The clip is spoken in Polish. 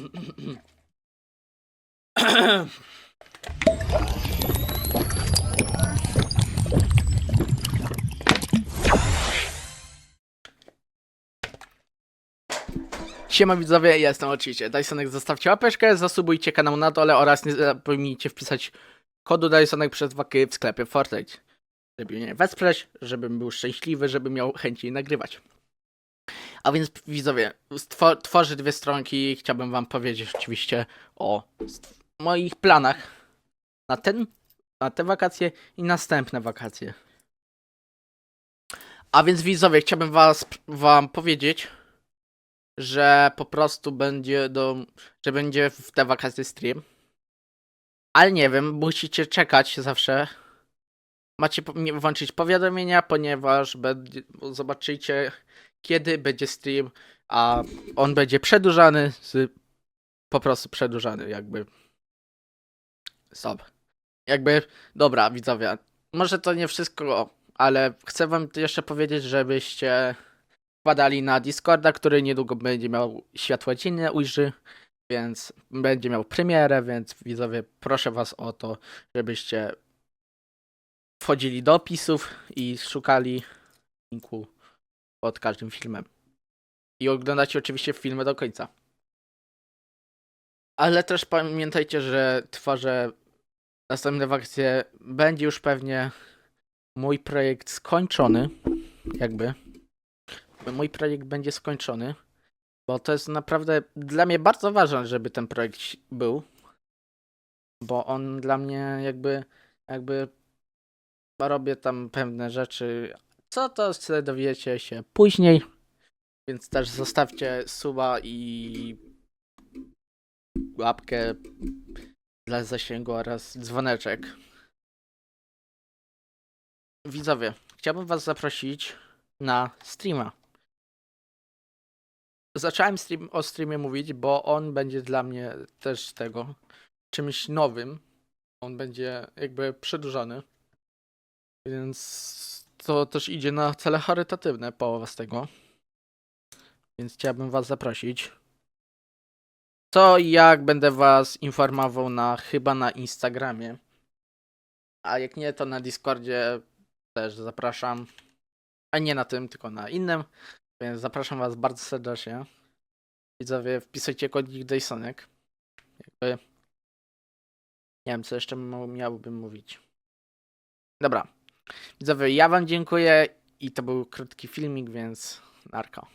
Siema widzowie, jestem oczywiście Dysonek, zostawcie łapeczkę, zasubujcie kanał na dole oraz nie zapomnijcie wpisać kodu Dysonek przez waki w sklepie Fortnite. Żeby mnie wesprzeć, żebym był szczęśliwy, żebym miał chęci nagrywać. A więc widzowie, stwo- tworzę dwie stronki i chciałbym wam powiedzieć oczywiście o moich planach na ten, na te wakacje i następne wakacje. A więc widzowie, chciałbym was, wam powiedzieć, że po prostu będzie do, że będzie w te wakacje stream. Ale nie wiem, musicie czekać zawsze. Macie włączyć powiadomienia, ponieważ będzie, zobaczycie kiedy będzie stream, a on będzie przedłużany z po prostu przedłużany jakby. Stop. Jakby, dobra widzowie, może to nie wszystko, ale chcę wam jeszcze powiedzieć, żebyście wpadali na Discorda, który niedługo będzie miał światło dzienne, ujrzy, więc będzie miał premierę, więc widzowie, proszę was o to, żebyście wchodzili do opisów i szukali linku pod każdym filmem. I oglądacie oczywiście filmy do końca. Ale też pamiętajcie, że tworzę następne wakacje. Będzie już pewnie mój projekt skończony. Jakby mój projekt będzie skończony, bo to jest naprawdę dla mnie bardzo ważne, żeby ten projekt był, bo on dla mnie jakby, jakby robię tam pewne rzeczy, co to dowiecie się później, więc też zostawcie suba i łapkę dla zasięgu oraz dzwoneczek. Widzowie, chciałbym was zaprosić na streama zacząłem stream, o streamie mówić, bo on będzie dla mnie też tego czymś nowym. On będzie jakby przedłużony. Więc to też idzie na cele charytatywne, połowa z tego. Więc chciałbym was zaprosić. Co i jak będę was informował na chyba na Instagramie. A jak nie, to na Discordzie też zapraszam. A nie na tym, tylko na innym. Więc zapraszam Was bardzo serdecznie. Widzowie, wpisujcie kodzik Dysonek. Jakby... Nie wiem, co jeszcze miałbym mówić. Dobra. Widzowie, ja Wam dziękuję i to był krótki filmik, więc narko.